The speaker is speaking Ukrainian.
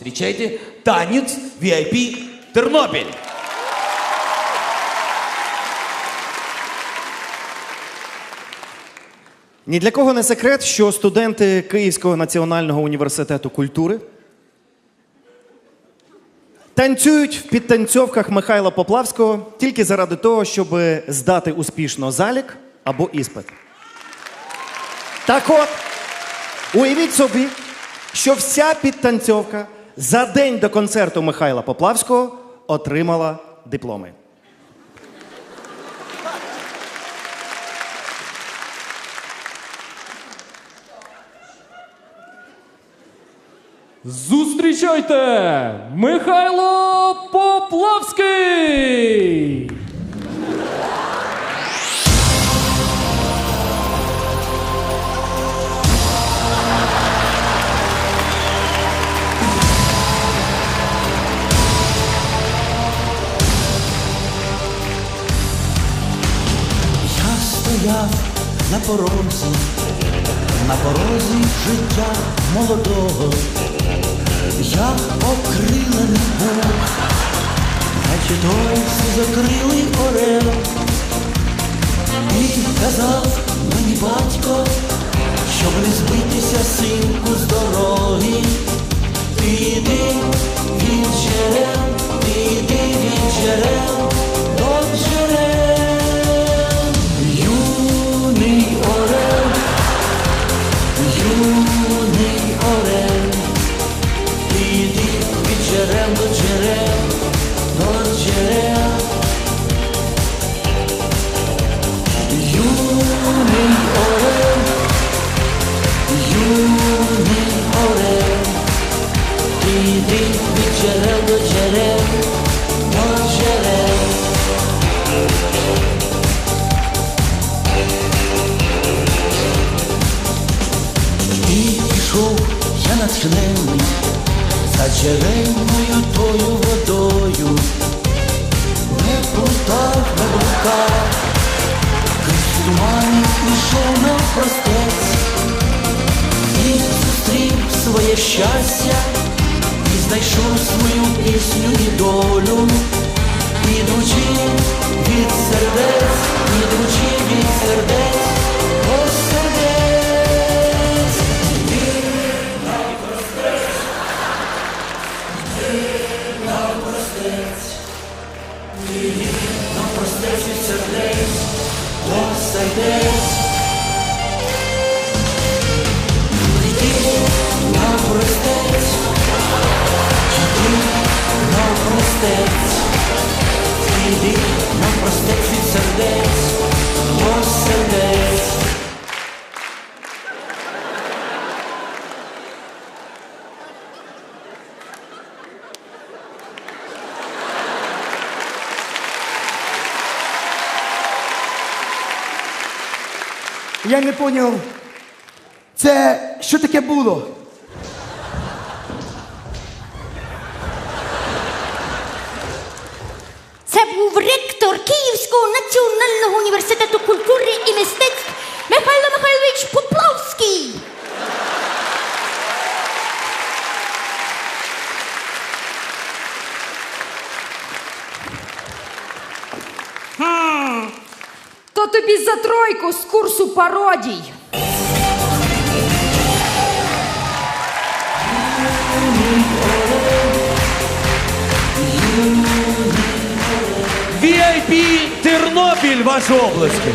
Встречайте, танец VIP Тернопіль. Ні для кого не секрет, що студенти Київського національного університету культури танцюють в підтанцьовках Михайла Поплавського тільки заради того, щоб здати успішно залік або іспит. Так от, уявіть собі, що вся підтанцьовка за день до концерту Михайла Поплавського отримала дипломи. Зустрічайте! Михайло Поплавський! Стояв на порозі, на порозі життя молодого, я окрилений був, наче той закрилий орел, і казав мені батько, щоб не збитися синку з дороги. Від натхнений за джерельною тою водою, не плутав, не блукав, крізь тумані пішов навпростець і зустрів своє щастя, і знайшов свою пісню і долю, ідучи від сердець, до Я не поняв. Це що таке було? Це був ректор Київського національного університету культури і мистецтв Михайло Михайлович Поплавський. То тобі за тройку з курсу пародій. VIP Тернопіль, ваші обласки.